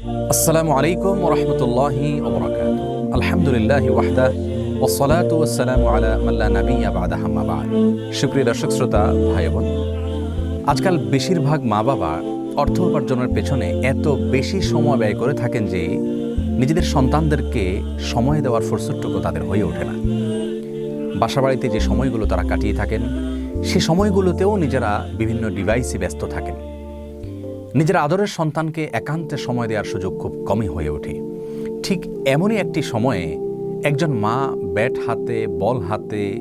আসসালামু আলাইকুম রহমতুল্লাহি আলহামদুলিল্লাহ ওয়াহদা ওসালাম আলা মাল্লা সুপ্রিয় দর্শক, শ্রোতা ভাই বোন আজকাল বেশিরভাগ মা বাবা অর্থ উপার্জনের পেছনে এত বেশি সময় ব্যয় করে থাকেন যে নিজেদের সন্তানদেরকে সময় দেওয়ার ফুরসতটুকু তাদের হয়ে ওঠে না। বাসাবাড়িতে যে সময়গুলো তারা কাটিয়ে থাকেন, সে সময়গুলোতেও নিজেরা বিভিন্ন ডিভাইসে ব্যস্ত থাকেন। নিজের আদরের সন্তানকে একান্তে সময় দেওয়ার সুযোগ খুব কমই হয়ে ওঠে। ঠিক এমনই একটি সময়ে একজন মা ব্যাট হাতে, বল হাতে,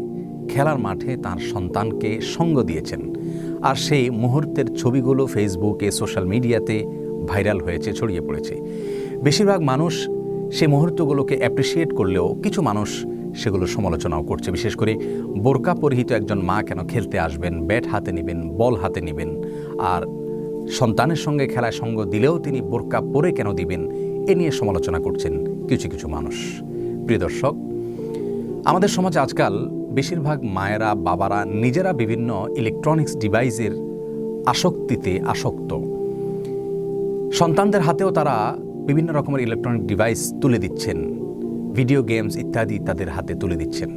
খেলার মাঠে তার সন্তানকে সঙ্গ দিয়েছেন। আর সেই মুহূর্তের ছবিগুলো ফেসবুকে, সোশ্যাল মিডিয়াতে ভাইরাল হয়েছে, ছড়িয়ে পড়েছে। বেশিরভাগ মানুষ সে মুহূর্তগুলোকে অ্যাপ্রিসিয়েট করলেও কিছু মানুষ সেগুলো সমালোচনাও করছে। বিশেষ করে বোরকা পরিহিত একজন মা কেন খেলতে আসবেন, ব্যাট হাতে নেবেন, বল হাতে নেবেন, আর সন্তানের সঙ্গে খেলায় সঙ্গ দিলেও তিনি বোরকা পরে কেন দিবেন? এ নিয়ে সমালোচনা করছেন কিছু কিছু মানুষ। প্রিয় দর্শক, আমাদের সমাজে আজকাল বেশিরভাগ মায়েরা, বাবারা নিজেরা বিভিন্ন ইলেকট্রনিক্স ডিভাইসের আসক্তিতে আসক্ত। সন্তানদের হাতেও তারা বিভিন্ন রকমের ইলেকট্রনিক ডিভাইস তুলে দিচ্ছেন। ভিডিও গেমস ইত্যাদি তাদের হাতে তুলে দিচ্ছেন।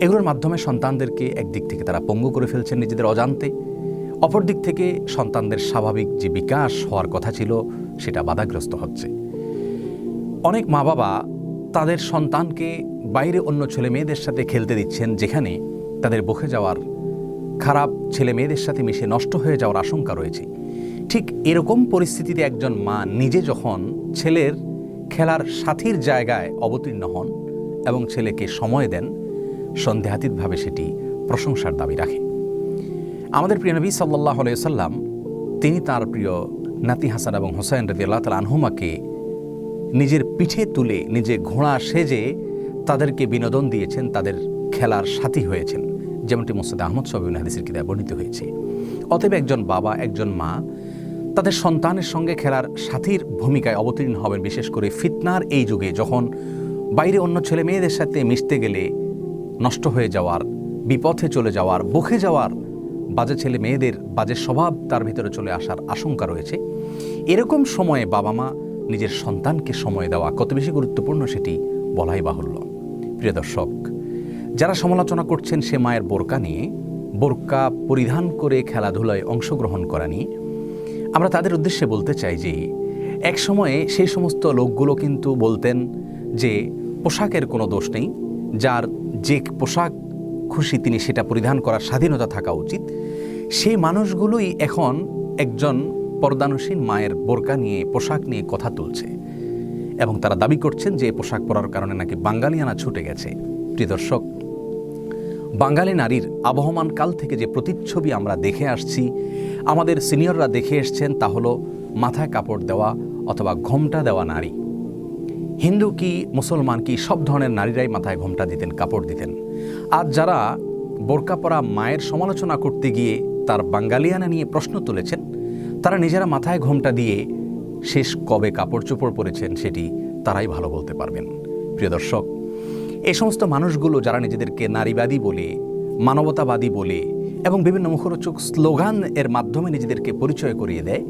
এগুলোর মাধ্যমে সন্তানদেরকে একদিক থেকে তারা পঙ্গু করে ফেলছেন নিজেদের অজান্তে। অপর দিক থেকে সন্তানদের স্বাভাবিক যে বিকাশ হওয়ার কথা ছিল, সেটা বাধাগ্রস্ত হচ্ছে। অনেক মা বাবা তাদের সন্তানকে বাইরে অন্য ছেলে মেয়েদের সাথে খেলতে দিচ্ছেন, যেখানে তাদের বকে যাওয়ার খারাপ ছেলে মেয়েদের সাথে মিশে নষ্ট হয়ে যাওয়ার আশঙ্কা রয়েছে। ঠিক এরকম পরিস্থিতিতে একজন মা নিজে যখন ছেলের খেলার সাথীর জায়গায় অবতীর্ণ হন এবং ছেলেকে সময় দেন, সন্দেহাতীতভাবে সেটি প্রশংসার দাবি রাখে। আমাদের প্রিয় নবী সাল্লাহ সাল্লাম তিনি তার প্রিয় নাতি হাসান এবং হোসাইন রদি আল্লাহ তাল আনহুমাকে নিজের পিঠে তুলে, নিজে ঘোড়া সেজে তাদেরকে বিনোদন দিয়েছেন, তাদের খেলার সাথী হয়েছেন, যেমনটি মোসাদ আহমদ সবিন হাদিসের কিতায় বর্ণিত হয়েছে। অতএব একজন বাবা, একজন মা, তাদের সন্তানের সঙ্গে খেলার সাথীর ভূমিকায় অবতীর্ণ হবেন, বিশেষ করে ফিতনার এই যুগে, যখন বাইরে অন্য ছেলে মেয়েদের সাথে মিশতে গেলে নষ্ট হয়ে যাওয়ার, বিপথে চলে যাওয়ার, বকে যাওয়ার বাজে ছেলে মেয়েদের বাজে স্বভাব তার ভিতরে চলে আসার আশঙ্কা রয়েছে। এরকম সময়ে বাবা মা নিজের সন্তানকে সময় দেওয়া কত বেশি গুরুত্বপূর্ণ সেটি বলাই বাহুল্য। প্রিয় দর্শক, যারা সমালোচনা করছেন সে মায়ের বোরকা নিয়ে, বোরকা পরিধান করে খেলাধুলায় অংশগ্রহণ করা নিয়ে, আমরা তাদের উদ্দেশ্যে বলতে চাই যে, এক সময়ে সেই সমস্ত লোকগুলো কিন্তু বলতেন যে, পোশাকের কোনো দোষ নেই, যার যে পোশাক খুশি তিনি সেটা পরিধান করার স্বাধীনতা থাকা উচিত। সেই মানুষগুলোই এখন একজন পর্দানুসীন মায়ের বোরকা নিয়ে, পোশাক নিয়ে কথা তুলছে এবং তারা দাবি করছেন যে পোশাক পরার কারণে নাকি বাঙালিয়ানা ছুটে গেছে। প্রিয় দর্শক, বাঙালি নারীর আবহমান কাল থেকে যে প্রতিচ্ছবি আমরা দেখে আসছি, আমাদের সিনিয়ররা দেখে এসছেন তা হলো মাথায় কাপড় দেওয়া অথবা ঘোমটা দেওয়া নারী। হিন্দু কি, মুসলমান কি, সব ধরনের নারীরাই মাথায় ঘোমটা দিতেন, কাপড় দিতেন। আজ যারা বোরকা পরা মায়ের সমালোচনা করতে গিয়ে তার বাঙ্গালিয়ানা নিয়ে প্রশ্ন তুলেছেন, তারা নিজেরা মাথায় ঘোমটা দিয়ে শেষ কবে কাপড় চোপড় পরেছেন সেটি তারাই ভালো বলতে পারবেন। প্রিয় দর্শক এই সমস্ত মানুষগুলো যারা নিজেদেরকে নারীবাদী বলে, মানবতাবাদী বলে এবং বিভিন্ন মুখরোচক স্লোগান এর মাধ্যমে নিজেদেরকে পরিচয় করিয়ে দেয়,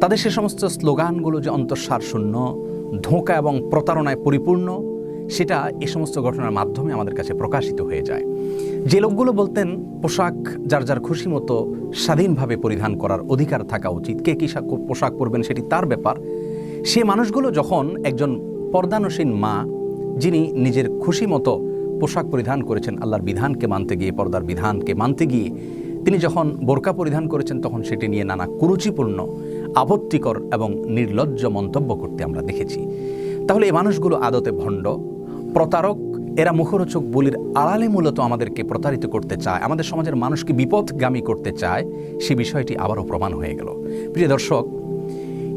তাদের সে সমস্ত স্লোগানগুলো যে অন্তঃসার শূন্য ধোঁকা এবং প্রতারণায় পরিপূর্ণ সেটা এ সমস্ত ঘটনার মাধ্যমে আমাদের কাছে প্রকাশিত হয়ে যায়। যে লোকগুলো বলতেন, পোশাক যার যার খুশি মতো স্বাধীনভাবে পরিধান করার অধিকার থাকা উচিত। কে কী পোশাক পরবেন সেটি তার ব্যাপার। সে মানুষগুলো যখন একজন পর্দানসীন মা, যিনি নিজের খুশি মতো পোশাক পরিধান করেছেন, আল্লাহর বিধানকে মানতে গিয়ে, পর্দার বিধানকে মানতে গিয়ে, তিনি যখন বোরকা পরিধান করেছেন, তখন সেটি নিয়ে নানা কুরুচিপূর্ণ, আপত্তিকর এবং নির্লজ্জ মন্তব্য করতে আমরা দেখেছি। তাহলে এই মানুষগুলো আদতে ভণ্ড প্রতারক, এরা মুখরোচক বলির আড়ালে মূলত আমাদেরকে প্রতারিত করতে চায়। আমাদের সমাজের মানুষকে বিপদগামী করতে চায়। সে বিষয়টি আবারও প্রমাণ হয়ে গেল। প্রিয় দর্শক,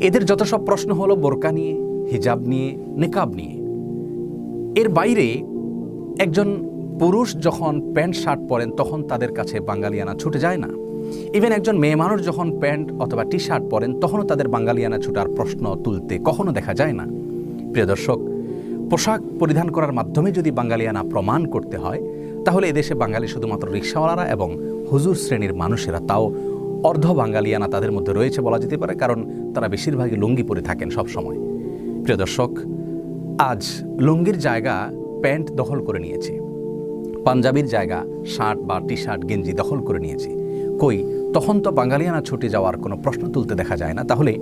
এদের যত সব প্রশ্ন হলো, বোরকা নিয়ে, হিজাব নিয়ে, নেকাব নিয়ে, এর বাইরে একজন পুরুষ যখন প্যান্ট, শার্ট পরেন, তখন তাদের কাছে বাঙালিয়ানা ছুটে যায় না। ইভেন একজন মেয়ে মানুষ যখন প্যান্ট অথবা টি শার্ট পরেন, তখনও তাদের বাঙালিয়ানা ছুটার প্রশ্ন তুলতে কখনো দেখা যায় না। প্রিয় দর্শক পোশাক পরিধান করার মাধ্যমে যদি বাঙালিয়ানা প্রমাণ করতে হয়, তাহলে এদেশে বাঙালি শুধুমাত্র রিক্সাওয়ালারা এবং হুজুর শ্রেণির মানুষেরা, তাও অর্ধ বাঙালিয়ানা তাদের মধ্যে রয়েছে বলা যেতে পারে, কারণ তারা বেশিরভাগই লুঙ্গি পরে থাকেন সব সময়। প্রিয় দর্শক, আজ লুঙ্গির জায়গা প্যান্ট দখল করে নিয়েছে। পাঞ্জাবির জায়গা শার্ট বা টি শার্ট গেঞ্জি দখল করে নিয়েছে। কই তখন তো বাঙালিয়ানা ছুটে যাওয়ার কোনো প্রশ্ন তুলতে দেখা যায় না। তাহলে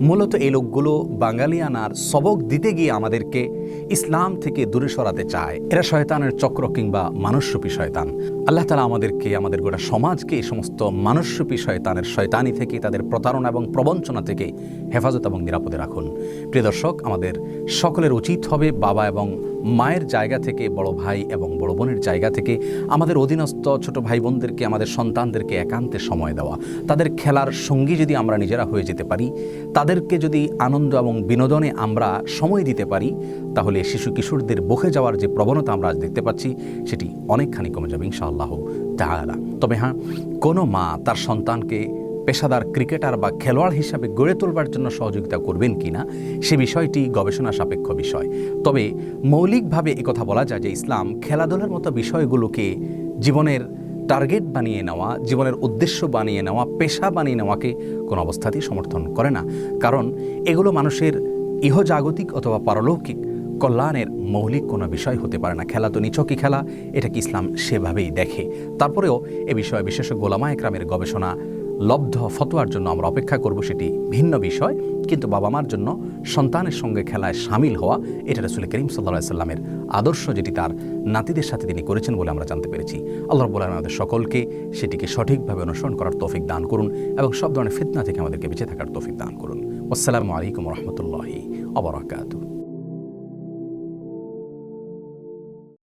মূলত এই লোকগুলো বাঙালিয়ানার সবক দিতে গিয়ে আমাদেরকে ইসলাম থেকে দূরে সরাতে চায়। এরা শয়তানের চক্র কিংবা মানুষরূপী শয়তান। আল্লাহ তালা আমাদেরকে, আমাদের গোটা সমাজকে এই সমস্ত মানুষরূপী শয়তানের শয়তানি থেকে, তাদের প্রতারণা এবং প্রবঞ্চনা থেকে হেফাজত এবং নিরাপদে রাখুন। প্রিয় দর্শক, আমাদের সকলের উচিত হবে বাবা এবং মায়ের জায়গা থেকে, বড় ভাই এবং বড় বোনের জায়গা থেকে আমাদের অধীনস্থ ছোট ভাই বোনদেরকে আমাদের সন্তানদেরকে একান্তে সময় দেওয়া। তাদের খেলার সঙ্গী যদি আমরা নিজেরা হয়ে যেতে পারি, তাদেরকে যদি আনন্দ এবং বিনোদনে আমরা সময় দিতে পারি, তাহলে শিশু কিশোরদের বকে যাওয়ার যে প্রবণতা আমরা আজ দেখতে পাচ্ছি, সেটি অনেকখানি কমে যাবে ইনশাআল্লাহ তাআলা। তবে হ্যাঁ কোনো মা তার সন্তানকে পেশাদার ক্রিকেটার বা খেলোয়াড় হিসাবে গড়ে তোলবার জন্য সহযোগিতা করবেন কিনা, সে বিষয়টি গবেষণা সাপেক্ষ বিষয়। তবে মৌলিকভাবে কথা বলা যায় যে ইসলাম খেলাধুলার মতো বিষয়গুলোকে জীবনের টার্গেট বানিয়ে নেওয়া, জীবনের উদ্দেশ্য বানিয়ে নেওয়া, পেশা বানিয়ে নেওয়াকে কোনো অবস্থাতেই সমর্থন করে না। কারণ এগুলো মানুষের ইহজাগতিক অথবা পারলৌকিক কল্যাণের মৌলিক কোনো বিষয় হতে পারে না। খেলা তো নিছকই খেলা, এটা কি ইসলাম সেভাবেই দেখে। তারপরেও এ বিষয়ে বিশেষ গোলামা একরামের গবেষণা লব্ধ ফতোয়ার জন্য আমরা অপেক্ষা করব সেটি ভিন্ন বিষয়, কিন্তু বাবা মার জন্য সন্তানের সঙ্গে খেলায় সামিল হওয়া, এটা রসুল করিম সাল্লা সাল্লামের আদর্শ যেটি তার নাতিদের সাথে তিনি করেছেন বলে আমরা জানতে পেরেছি। আল্লাহ রব্বুল আমাদের সকলকে সেটিকে সঠিকভাবে অনুসরণ করার তৌফিক দান করুন এবং সব ধরনের ফিতনা থেকে আমাদেরকে বেঁচে থাকার তৌফিক দান করুন। আসসালামু আলাইকুম রহমতুল্লাহি অবরাকাতু